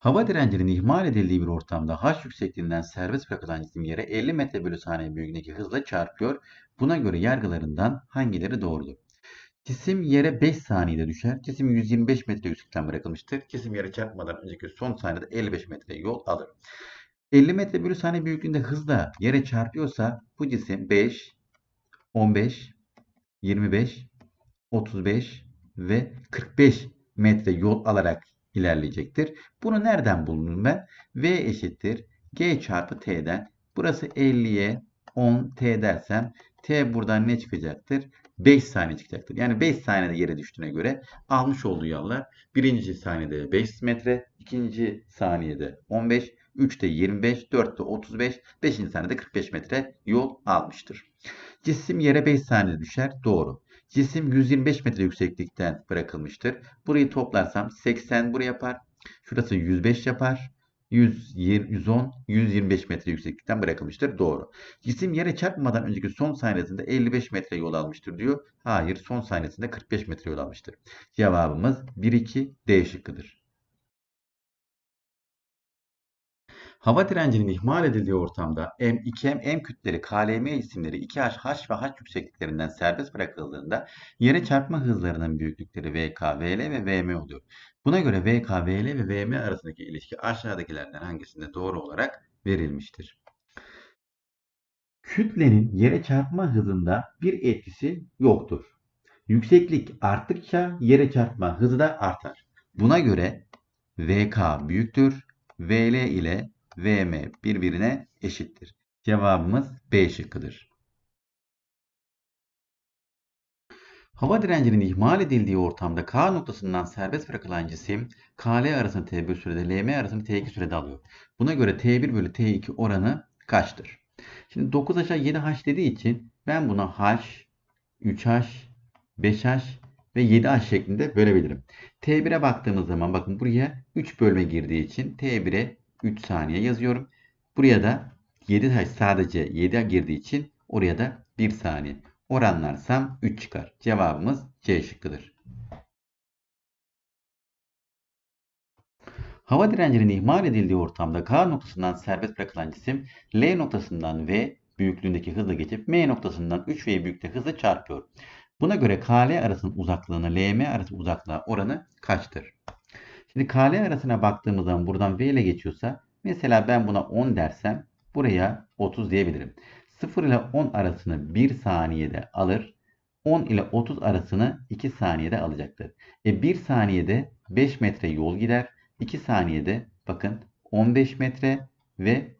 Hava direncinin ihmal edildiği bir ortamda h yüksekliğinden serbest bırakılan cisim yere 50 metre bölü saniye büyüklüğündeki hızla çarpıyor. Buna göre yargılarından hangileri doğrudur? Cisim yere 5 saniyede düşer. Cisim 125 metre yüksekten bırakılmıştır. Cisim yere çarpmadan önceki son saniyede 55 metre yol alır. 50 metre bölü saniye büyüklüğünde hızla yere çarpıyorsa bu cisim 5, 15, 25, 35 ve 45 metre yol alarak ilerleyecektir. Bunu nereden buldum ben? V eşittir G çarpı T'den. Burası 50'ye 10 T dersem T buradan ne çıkacaktır? 5 saniye çıkacaktır. Yani 5 saniyede yere düştüğüne göre almış olduğu yollar birinci saniyede 5 metre, ikinci saniyede 15, 3'te 25, 4'te 35, 5. saniyede 45 metre yol almıştır. Cisim yere 5 saniyede düşer. Doğru. Cisim 125 metre yükseklikten bırakılmıştır. Burayı toplarsam 80 buraya yapar. Şurası 105 yapar. 100, 110, 125 metre yükseklikten bırakılmıştır. Doğru. Cisim yere çarpmadan önceki son saniyesinde 55 metre yol almıştır diyor. Hayır son saniyesinde 45 metre yol almıştır. Cevabımız 1-2 D şıkkıdır. Hava direncinin ihmal edildiği ortamda M, 2M, M kütleri, KLM isimleri 2H, H ve H yüksekliklerinden serbest bırakıldığında yere çarpma hızlarının büyüklükleri VK, VL ve VM oluyor. Buna göre VK, VL ve VM arasındaki ilişki aşağıdakilerden hangisinde doğru olarak verilmiştir? Kütlenin yere çarpma hızında bir etkisi yoktur. Yükseklik arttıkça yere çarpma hızı da artar. Buna göre VK büyüktür. VL ile VM birbirine eşittir. Cevabımız B şıkkıdır. Hava direncinin ihmal edildiği ortamda K noktasından serbest bırakılan cisim KL arasında T1 sürede, LM arasında T2 sürede alıyor. Buna göre T1 bölü T2 oranı kaçtır? Şimdi 9 aşağı 7H dediği için ben buna H, 3H, 5H ve 7H şeklinde bölebilirim. T1'e baktığımız zaman bakın buraya 3 bölme girdiği için T1'e 3 saniye yazıyorum. Buraya da 7 taş sadece 7 girdiği için oraya da 1 saniye. Oranlarsam 3 çıkar. Cevabımız C şıkkıdır. Hava direncinin ihmal edildiği ortamda K noktasından serbest bırakılan cisim L noktasından V büyüklüğündeki hızla geçip M noktasından 3V büyüklüğünde hızla çarpıyor. Buna göre KL arasının uzaklığını LM arası uzaklığa oranı kaçtır? Şimdi KL arasına baktığımız zaman buradan V ile geçiyorsa mesela ben buna 10 dersem buraya 30 diyebilirim. 0 ile 10 arasını 1 saniyede alır. 10 ile 30 arasını 2 saniyede alacaktır. E 1 saniyede 5 metre yol gider. 2 saniyede bakın 15 metre ve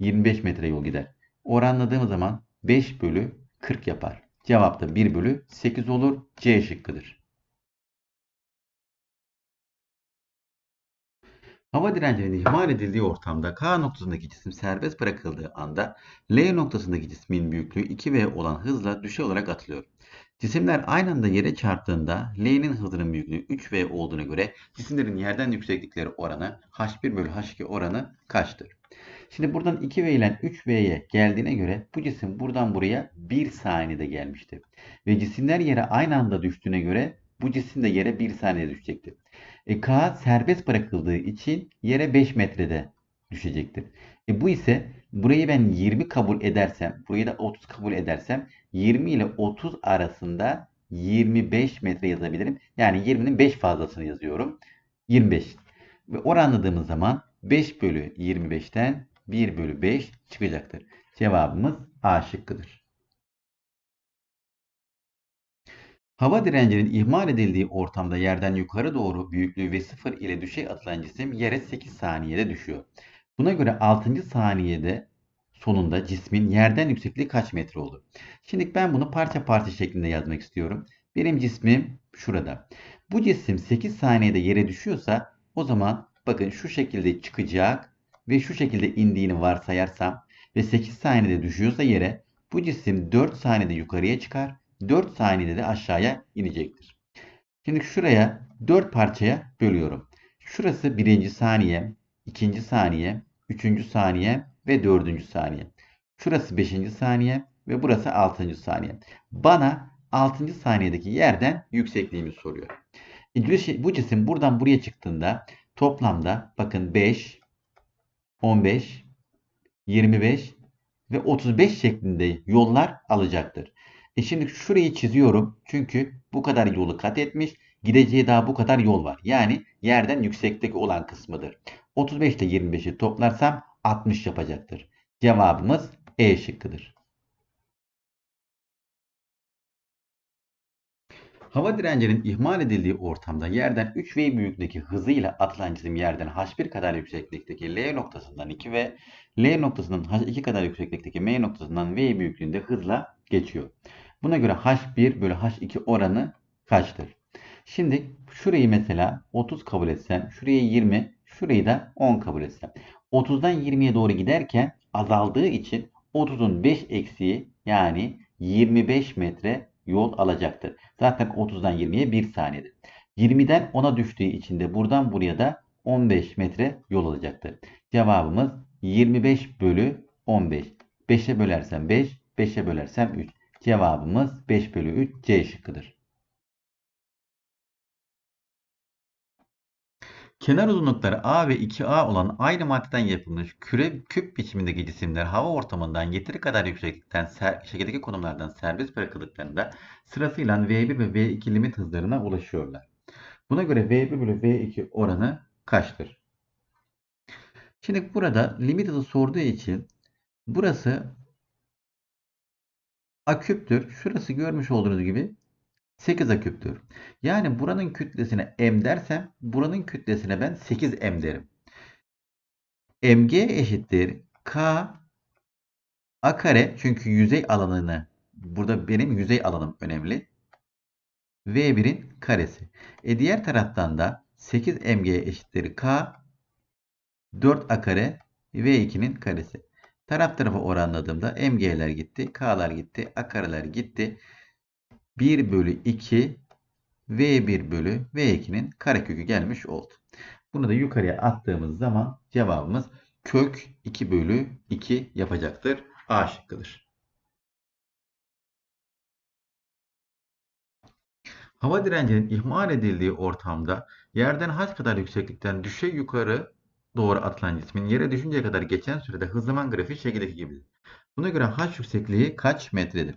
25 metre yol gider. Oranladığımız zaman 5 bölü 40 yapar. Cevap da 1 bölü 8 olur. C şıkkıdır. Hava direncinin ihmal edildiği ortamda K noktasındaki cisim serbest bırakıldığı anda L noktasındaki cismin büyüklüğü 2V olan hızla düşey olarak atılıyor. Cisimler aynı anda yere çarptığında L'nin hızının büyüklüğü 3V olduğuna göre cisimlerin yerden yükseklikleri oranı H1 bölü H2 oranı kaçtır? Şimdi buradan 2V ile 3V'ye geldiğine göre bu cisim buradan buraya 1 saniyede gelmişti. Ve cisimler yere aynı anda düştüğüne göre bu cisim de yere 1 saniyede düşecektir. E, K serbest bırakıldığı için yere 5 metrede düşecektir. E, bu ise burayı ben 20 kabul edersem, burayı da 30 kabul edersem 20 ile 30 arasında 25 metre yazabilirim. Yani 20'nin 5 fazlasını yazıyorum. 25. Ve oranladığımız zaman 5 bölü 25'ten 1 bölü 5 çıkacaktır. Cevabımız A şıkkıdır. Hava direncinin ihmal edildiği ortamda yerden yukarı doğru büyüklüğü ve 0 ile düşey atılan cisim yere 8 saniyede düşüyor. Buna göre 6. saniyede sonunda cismin yerden yüksekliği kaç metre olur? Şimdi ben bunu parça parça şeklinde yazmak istiyorum. Benim cismim şurada. Bu cisim 8 saniyede yere düşüyorsa o zaman bakın şu şekilde çıkacak ve şu şekilde indiğini varsayarsam ve 8 saniyede düşüyorsa yere bu cisim 4 saniyede yukarıya çıkar 4 saniyede de aşağıya inecektir. Şimdi şuraya 4 parçaya bölüyorum. Şurası birinci saniye, ikinci saniye, üçüncü saniye ve dördüncü saniye. Şurası beşinci saniye ve burası altıncı saniye. Bana altıncı saniyedeki yerden yüksekliğimi soruyor. E, bu cisim buradan buraya çıktığında toplamda bakın 5, 15, 25 ve 35 şeklinde yollar alacaktır. E şimdi şurayı çiziyorum. Çünkü bu kadar yolu kat etmiş. Gideceği daha bu kadar yol var. Yani yerden yüksekteki olan kısmıdır. 35 ile 25'i toplarsam 60 yapacaktır. Cevabımız E şıkkıdır. Hava direncinin ihmal edildiği ortamda yerden 3V büyüklüğündeki hızıyla atılan cisim yerden H1 kadar yükseklikteki L noktasından 2 ve L noktasından H2 kadar yükseklikteki M noktasından V büyüklüğünde hızla geçiyor. Buna göre H1 bölü H2 oranı kaçtır? Şimdi şurayı mesela 30 kabul etsem, şurayı 20, şurayı da 10 kabul etsem. 30'dan 20'ye doğru giderken azaldığı için 30'un 5 eksiği yani 25 metre yol alacaktır. Zaten 30'dan 20'ye 1 saniyedir. 20'den 10'a düştüğü için de buradan buraya da 15 metre yol alacaktır. Cevabımız 25 bölü 15. 5'e bölersem 5, 5'e bölersem 3. Cevabımız 5 bölü 3 C şıkkıdır. Kenar uzunlukları A ve 2A olan aynı maddeden yapılmış küre küp biçimindeki cisimler hava ortamından yeteri kadar yükseklikten şekildeki konumlardan serbest bırakıldıklarında sırasıyla V1 ve V2 limit hızlarına ulaşıyorlar. Buna göre V1 bölü V2 oranı kaçtır? Şimdi burada limit hızı sorduğu için burası A küptür. Şurası görmüş olduğunuz gibi 8 küptür. Yani buranın kütlesine m dersem buranın kütlesine ben 8m derim. mg eşittir k a kare çünkü yüzey alanını burada benim yüzey alanım önemli. V1'in karesi. E diğer taraftan da 8 mg eşittir k 4a kare V2'nin karesi. Taraf tarafa oranladığımda mg'ler gitti, k'lar gitti, a kareler gitti. 1 bölü 2 V1 bölü V2'nin karekökü gelmiş oldu. Bunu da yukarıya attığımız zaman cevabımız kök 2 bölü 2 yapacaktır. A şıkkıdır. Hava direncinin ihmal edildiği ortamda yerden h kadar yükseklikten düşe yukarı doğru atılan cismin yere düşünceye kadar geçen sürede hız zaman grafiği şekildeki gibidir. Buna göre h yüksekliği kaç metredir?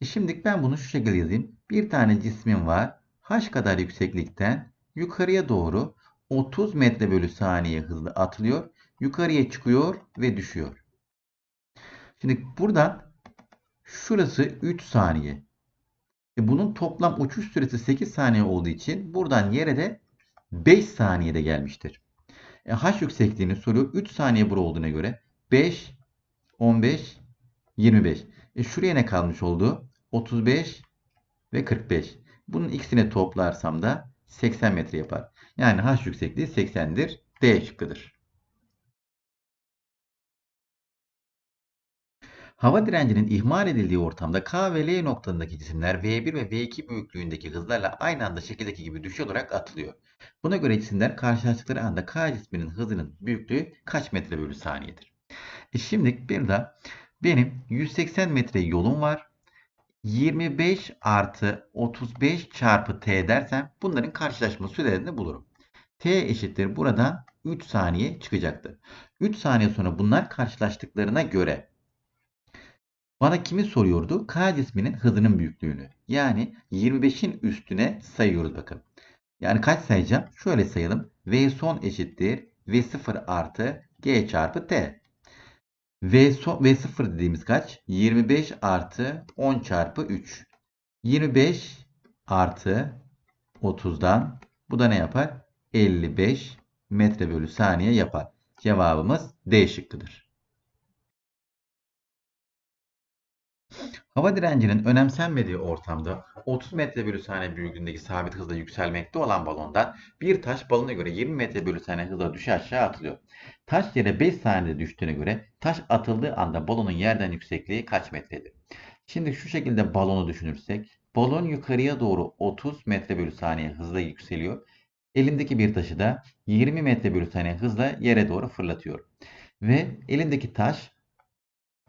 E şimdi ben bunu şu şekilde yazayım. Bir tane cismim var. H kadar yükseklikten yukarıya doğru 30 metre bölü saniye hızlı atılıyor. Yukarıya çıkıyor ve düşüyor. Şimdi buradan şurası 3 saniye. E bunun toplam uçuş süresi 8 saniye olduğu için buradan yere de 5 saniyede gelmiştir. E, H yüksekliğini soruyor. 3 saniye bura olduğuna göre 5, 15, 25. E şuraya ne kalmış oldu? 35 ve 45. Bunun ikisini toplarsam da 80 metre yapar. Yani H yüksekliği 80'dir. D şıkkıdır. Hava direncinin ihmal edildiği ortamda K ve L noktalarındaki cisimler V1 ve V2 büyüklüğündeki hızlarla aynı anda şekildeki gibi düşey olarak atılıyor. Buna göre cisimler karşılaştıkları anda K cisminin hızının büyüklüğü kaç metre bölü saniyedir? E şimdi bir de benim 180 metre yolum var. 25 artı 35 çarpı t dersem bunların karşılaşma sürelerini bulurum. t eşittir buradan 3 saniye çıkacaktır. 3 saniye sonra bunlar karşılaştıklarına göre bana kimi soruyordu? K cisminin hızının büyüklüğünü. Yani 25'in üstüne sayıyoruz bakın. Yani kaç sayacağım? Şöyle sayalım. V son eşittir. V0 artı G çarpı T. V, so, V0 dediğimiz kaç? 25 artı 10 çarpı 3. 25 artı 30'dan bu da ne yapar? 55 metre bölü saniye yapar. Cevabımız D şıkkıdır. Hava direncinin önemsenmediği ortamda 30 metre bölü saniye büyüklüğündeki sabit hızla yükselmekte olan balondan bir taş balona göre 20 metre bölü saniye hızla düşe aşağı atılıyor. Taş yere 5 saniyede düştüğüne göre taş atıldığı anda balonun yerden yüksekliği kaç metredir? Şimdi şu şekilde balonu düşünürsek balon yukarıya doğru 30 metre bölü saniye hızla yükseliyor. Elindeki bir taşı da 20 metre bölü saniye hızla yere doğru fırlatıyor. Ve elindeki taş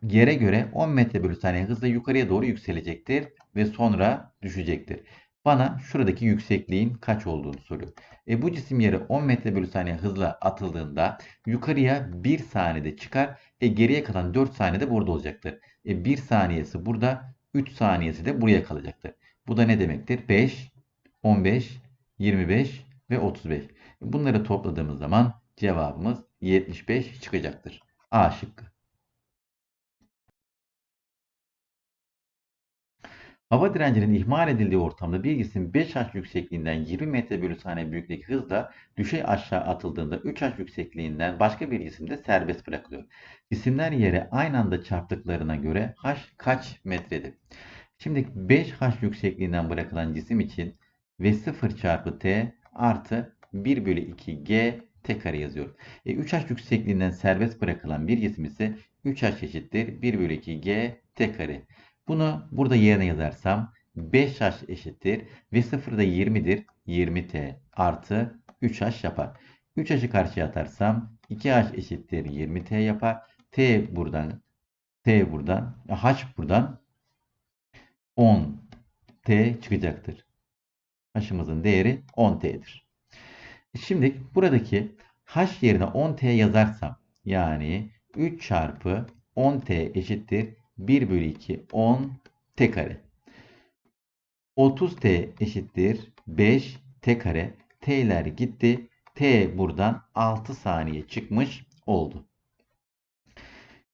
yere göre 10 metre bölü saniye hızla yukarıya doğru yükselecektir ve sonra düşecektir. bana şuradaki yüksekliğin kaç olduğunu soruyor. E bu cisim yere 10 metre bölü saniye hızla atıldığında yukarıya 1 saniyede çıkar. E geriye kalan 4 saniyede burada olacaktır. E 1 saniyesi burada, 3 saniyesi de buraya kalacaktır. Bu da ne demektir? 5, 15, 25 ve 35. Bunları topladığımız zaman cevabımız 75 çıkacaktır. A şıkkı. Hava direncinin ihmal edildiği ortamda bir cisim 5H yüksekliğinden 20 metre bölü saniye büyüklükteki hızla düşey aşağı atıldığında 3H yüksekliğinden başka bir cisimde serbest bırakılıyor. Cisimler yere aynı anda çarptıklarına göre H kaç metredir? Şimdi 5H yüksekliğinden bırakılan cisim için V0 çarpı T artı 1 bölü 2 G T kare yazıyorum. E, 3H yüksekliğinden serbest bırakılan bir cisim ise 3H eşittir 1 bölü 2 G T kare. Bunu burada yerine yazarsam 5H eşittir ve 0 da 20'dir. 20T artı 3H yapar. 3H'ı karşıya atarsam 2H eşittir 20T yapar. T buradan T buradan H buradan 10T çıkacaktır. H'ımızın değeri 10T'dir. Şimdi buradaki H yerine 10T yazarsam yani 3 çarpı 10T eşittir 1 bölü 2 10 t kare. 30t eşittir 5 t kare. T'ler gitti. T buradan 6 saniye çıkmış oldu.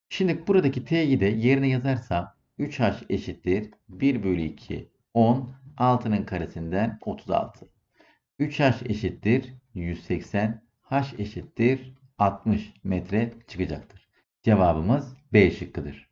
Şimdi buradaki t'yi de yerine yazarsam 3h eşittir 1 bölü 2 10 6'nın karesinden 36. 3h eşittir 180 h eşittir 60 metre çıkacaktır. Cevabımız B şıkkıdır.